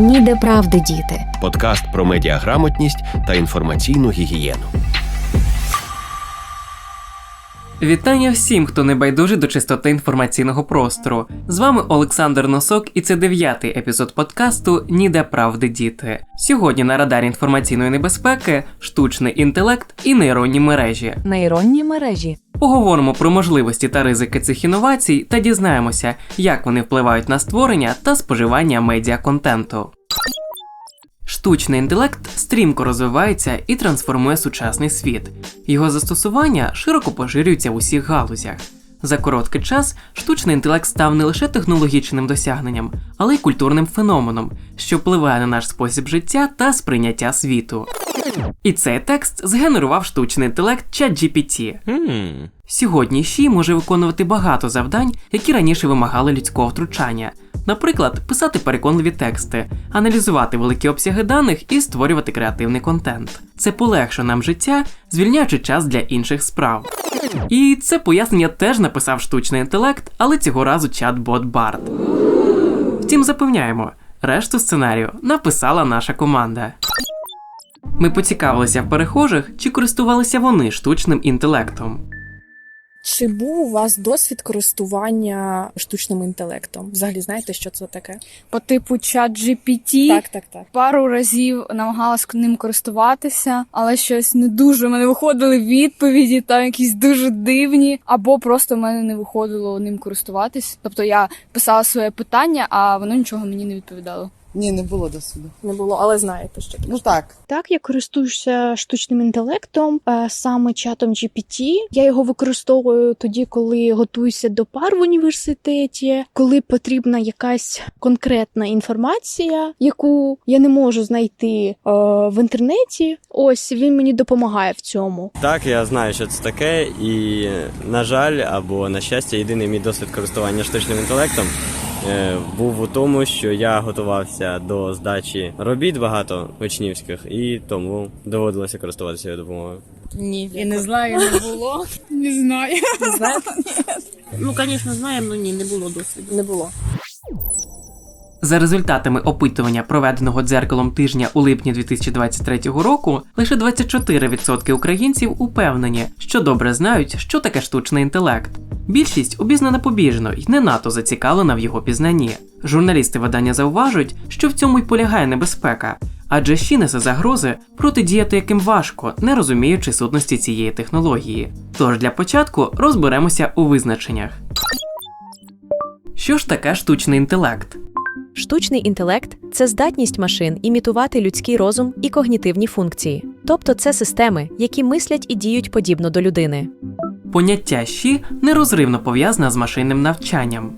Ніде правди діти. Подкаст про медіаграмотність та інформаційну гігієну. Вітання всім, хто не байдужий до чистоти інформаційного простору. З вами Олександр Носок, і це дев'ятий епізод подкасту Ніде правди діти. Сьогодні на радарі інформаційної небезпеки, штучний інтелект і нейронні мережі. Нейронні мережі. Поговоримо про можливості та ризики цих інновацій та дізнаємося, як вони впливають на створення та споживання медіаконтенту. Штучний інтелект стрімко розвивається і трансформує сучасний світ. Його застосування широко поширюється в усіх галузях. За короткий час штучний інтелект став не лише технологічним досягненням, але й культурним феноменом, що впливає на наш спосіб життя та сприйняття світу. І цей текст згенерував штучний інтелект ChatGPT. Сьогодні Ші може виконувати багато завдань, які раніше вимагали людського втручання. Наприклад, писати переконливі тексти, аналізувати великі обсяги даних і створювати креативний контент. Це полегшує нам життя, звільняючи час для інших справ. І це пояснення теж написав штучний інтелект, але цього разу чат-бот Барт. Втім, запевняємо, решту сценарію написала наша команда. Ми поцікавилися в перехожих, чи користувалися вони штучним інтелектом. Чи був у вас досвід користування штучним інтелектом? Взагалі знаєте, що це таке? по типу чат GPT. Так, так, так. Пару разів намагалась ним користуватися, але щось не дуже. У мене виходили відповіді, там якісь дуже дивні, або просто в мене не виходило ним користуватись. Тобто я писала своє питання, а воно нічого мені не відповідало. Ні, не було досвіду. Не було, але знаєте, що таке. Ну так. Так, я користуюся штучним інтелектом, е, саме чатом GPT. Я його використовую тоді, коли готуюся до пар в університеті, коли потрібна якась конкретна інформація, яку я не можу знайти е, в інтернеті. Ось він мені допомагає в цьому. Так, я знаю, що це таке, і на жаль, або на щастя, єдиний мій досвід користування штучним інтелектом був у тому, що я готувався до здачі робіт багато учнівських, і тому доводилося користуватися його допомогою. Ні, Я не знаю, не було. Не знаю. Не знаєте? Ну, звісно, знаємо, але ні, не було досвіду. Не було. За результатами опитування, проведеного дзеркалом тижня у липні 2023 року, лише 24% українців упевнені, що добре знають, що таке штучний інтелект. Більшість обізнана побіжно і не надто зацікавлена в його пізнанні. Журналісти видання зауважують, що в цьому й полягає небезпека, адже ще несе загрози, протидіяти яким важко, не розуміючи сутності цієї технології. Тож для початку розберемося у визначеннях. Що ж таке штучний інтелект? Штучний інтелект це здатність машин імітувати людський розум і когнітивні функції, тобто це системи, які мислять і діють подібно до людини. Поняття «щі» нерозривно пов'язане з машинним навчанням.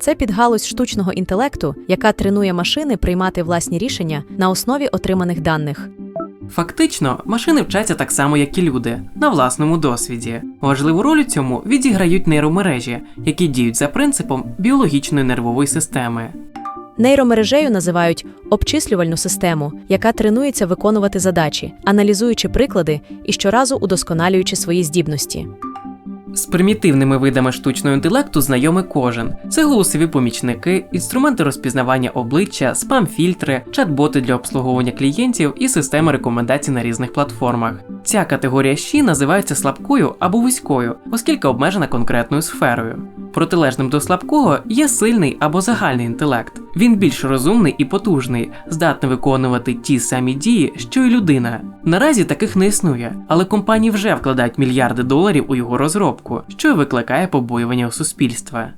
Це підгалузь штучного інтелекту, яка тренує машини приймати власні рішення на основі отриманих даних. Фактично, машини вчаться так само, як і люди, на власному досвіді. Важливу роль у цьому відіграють нейромережі, які діють за принципом біологічної нервової системи. Нейромережею називають обчислювальну систему, яка тренується виконувати задачі, аналізуючи приклади і щоразу удосконалюючи свої здібності. З примітивними видами штучного інтелекту знайомий кожен: це голосові помічники, інструменти розпізнавання обличчя, спам-фільтри, чат-боти для обслуговування клієнтів і системи рекомендацій на різних платформах. Ця категорія щі називається слабкою або вузькою, оскільки обмежена конкретною сферою. Протилежним до слабкого є сильний або загальний інтелект. Він більш розумний і потужний, здатний виконувати ті самі дії, що й людина. Наразі таких не існує, але компанії вже вкладають мільярди доларів у його розробку, що викликає побоювання у суспільства.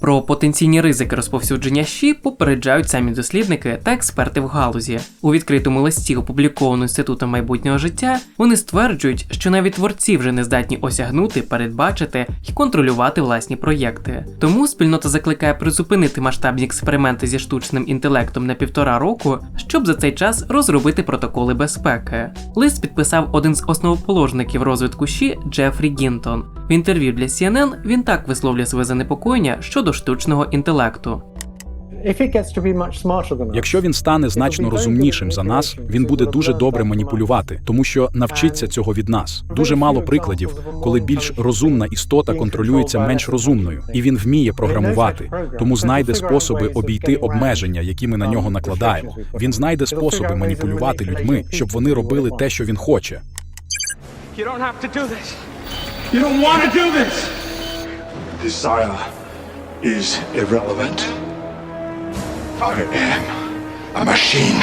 Про потенційні ризики розповсюдження щі попереджають самі дослідники та експерти в галузі. У відкритому листі, опублікованому інститутом майбутнього життя, вони стверджують, що навіть творці вже не здатні осягнути, передбачити і контролювати власні проєкти. Тому спільнота закликає призупинити масштабні експерименти зі штучним інтелектом на півтора року, щоб за цей час розробити протоколи безпеки. Лист підписав один з основоположників розвитку щі Джефрі Гінтон. В інтерв'ю для CNN він так висловлює своє занепокоєння щодо штучного інтелекту. Якщо він стане значно розумнішим за нас, він буде дуже добре маніпулювати, тому що навчиться цього від нас. Дуже мало прикладів, коли більш розумна істота контролюється менш розумною, і він вміє програмувати, тому знайде способи обійти обмеження, які ми на нього накладаємо. Він знайде способи маніпулювати людьми, щоб вони робили те, що він хоче. You don't have to do this. You don't want to do this. Desire is irrelevant. I am a machine.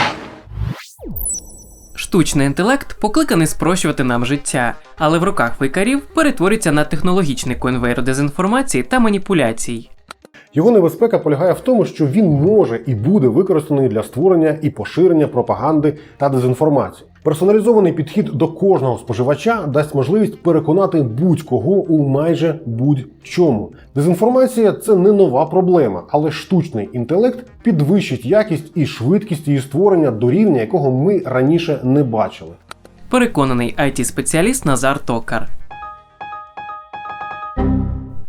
Штучний інтелект покликаний спрощувати нам життя, але в руках фейкарів перетворюється на технологічний конвейер дезінформації та маніпуляцій. Його небезпека полягає в тому, що він може і буде використаний для створення і поширення пропаганди та дезінформації. Персоналізований підхід до кожного споживача дасть можливість переконати будь-кого у майже будь-чому. Дезінформація це не нова проблема, але штучний інтелект підвищить якість і швидкість її створення до рівня, якого ми раніше не бачили. Переконаний it спеціаліст Назар Токар.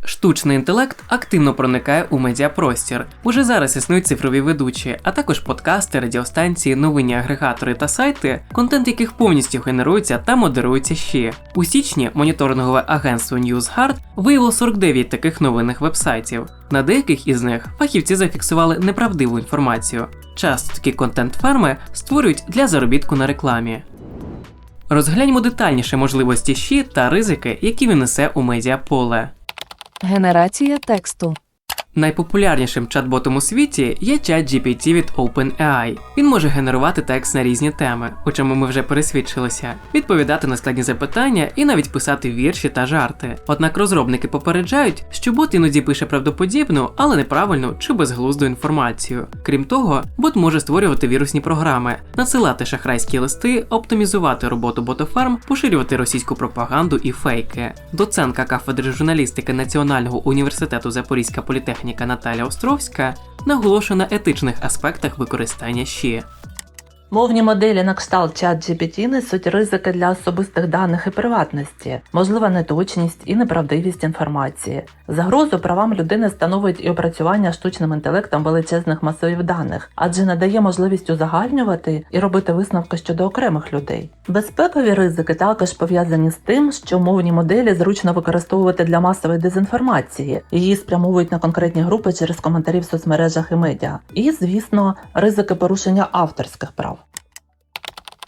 Штучний інтелект активно проникає у медіапростір. Уже зараз існують цифрові ведучі, а також подкасти, радіостанції, новинні агрегатори та сайти, контент яких повністю генерується та модерується ще. У січні моніторингове агентство NewsHard виявило 49 таких новинних вебсайтів. На деяких із них фахівці зафіксували неправдиву інформацію. Часто такі контент-ферми створюють для заробітку на рекламі. Розгляньмо детальніше можливості щі та ризики, які він несе у медіаполе. Генерація тексту. Найпопулярнішим чат-ботом у світі є чат GPT від OpenAI. Він може генерувати текст на різні теми, у чому ми вже пересвідчилися, відповідати на складні запитання і навіть писати вірші та жарти. Однак розробники попереджають, що бот іноді пише правдоподібну, але неправильну чи безглузду інформацію. Крім того, бот може створювати вірусні програми, надсилати шахрайські листи, оптимізувати роботу ботоферм, поширювати російську пропаганду і фейки. Доцентка кафедри журналістики Національного університету Запорізька політехніка Наталя Островська наголошує на етичних аспектах використання щі. Мовні моделі на кшталт чат GPT несуть ризики для особистих даних і приватності, можлива неточність і неправдивість інформації. Загрозу правам людини становить і опрацювання штучним інтелектом величезних масивів даних, адже надає можливість узагальнювати і робити висновки щодо окремих людей. Безпекові ризики також пов'язані з тим, що мовні моделі зручно використовувати для масової дезінформації, її спрямовують на конкретні групи через коментарі в соцмережах і медіа. І, звісно, ризики порушення авторських прав.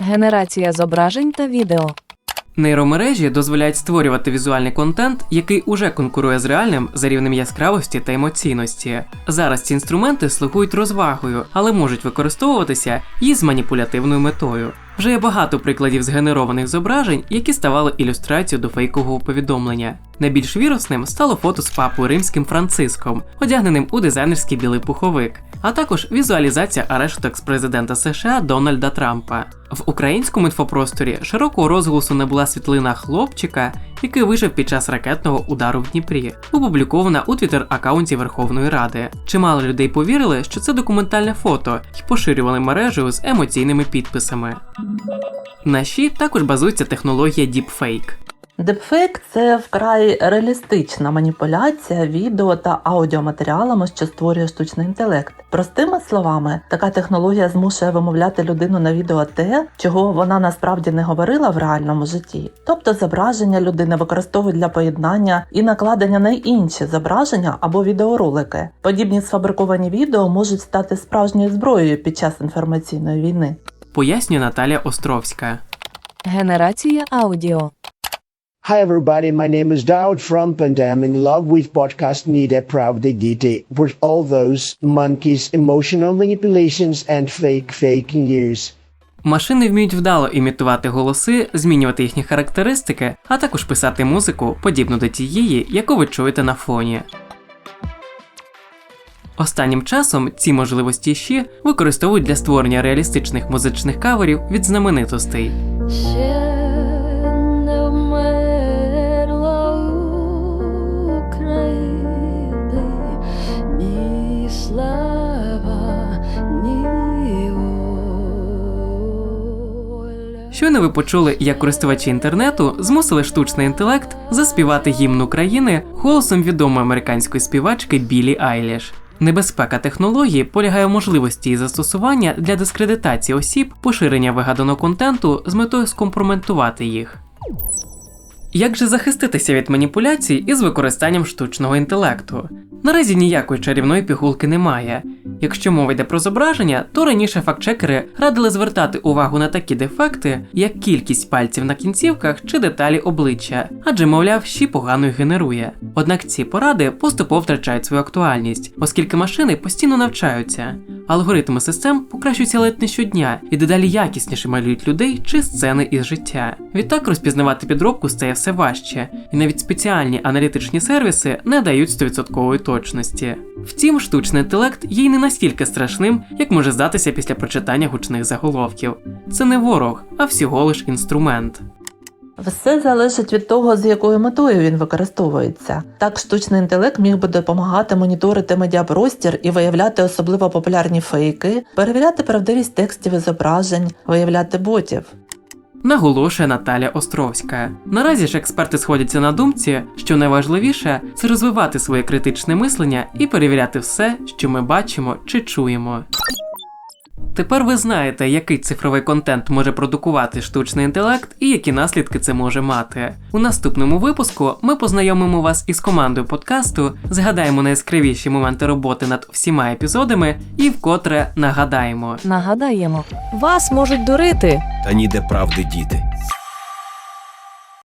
Генерація зображень та відео. Нейромережі дозволяють створювати візуальний контент, який уже конкурує з реальним за рівнем яскравості та емоційності. Зараз ці інструменти слугують розвагою, але можуть використовуватися і з маніпулятивною метою. Вже є багато прикладів згенерованих зображень, які ставали ілюстрацією до фейкового повідомлення. Найбільш вірусним стало фото з папою римським Франциском, одягненим у дизайнерський білий пуховик, а також візуалізація арешту екс-президента США Дональда Трампа. В українському інфопросторі широкого розголосу набула світлина хлопчика, який вижив під час ракетного удару в Дніпрі, опублікована у твіттер-аккаунті Верховної Ради. Чимало людей повірили, що це документальне фото і поширювали мережею з емоційними підписами. На щі також базується технологія Deepfake. Депфейк це вкрай реалістична маніпуляція відео та аудіоматеріалами, що створює штучний інтелект. Простими словами, така технологія змушує вимовляти людину на відео те, чого вона насправді не говорила в реальному житті. Тобто зображення людини використовують для поєднання і накладення на інші зображення або відеоролики. Подібні сфабриковані відео можуть стати справжньою зброєю під час інформаційної війни. Пояснює Наталя Островська. Генерація аудіо. Hi everybody, my name is Donald Trump and I'm in love with podcast Nida Pravda Dite with all those monkeys, emotional manipulations and fake fake news. Машини вміють вдало імітувати голоси, змінювати їхні характеристики, а також писати музику, подібну до тієї, яку ви чуєте на фоні. Останнім часом ці можливості ще використовують для створення реалістичних музичних каверів від знаменитостей. Щойно ви почули, як користувачі інтернету змусили штучний інтелект заспівати гімн України голосом відомої американської співачки Білі Айліш. Небезпека технології полягає в можливості її застосування для дискредитації осіб, поширення вигаданого контенту з метою скомпрометувати їх. Як же захиститися від маніпуляцій із використанням штучного інтелекту? Наразі ніякої чарівної пігулки немає. Якщо мова йде про зображення, то раніше фактчекери радили звертати увагу на такі дефекти, як кількість пальців на кінцівках чи деталі обличчя, адже, мовляв, щі погано їх генерує. Однак ці поради поступово втрачають свою актуальність, оскільки машини постійно навчаються. Алгоритми систем покращуються ледь не щодня і дедалі якісніше малюють людей чи сцени із життя. Відтак розпізнавати підробку стає все важче, і навіть спеціальні аналітичні сервіси не дають 100% точності. Втім, штучний інтелект є й не настільки страшним, як може здатися після прочитання гучних заголовків. Це не ворог, а всього лиш інструмент. Все залежить від того, з якою метою він використовується. Так, штучний інтелект міг би допомагати моніторити медіапростір і виявляти особливо популярні фейки, перевіряти правдивість текстів і зображень, виявляти ботів. Наголошує Наталя Островська. Наразі ж експерти сходяться на думці, що найважливіше це розвивати своє критичне мислення і перевіряти все, що ми бачимо чи чуємо. Тепер ви знаєте, який цифровий контент може продукувати штучний інтелект і які наслідки це може мати. У наступному випуску ми познайомимо вас із командою подкасту, згадаємо найяскравіші моменти роботи над всіма епізодами і вкотре нагадаємо. Нагадаємо. Вас можуть дурити. Та ніде правди діти.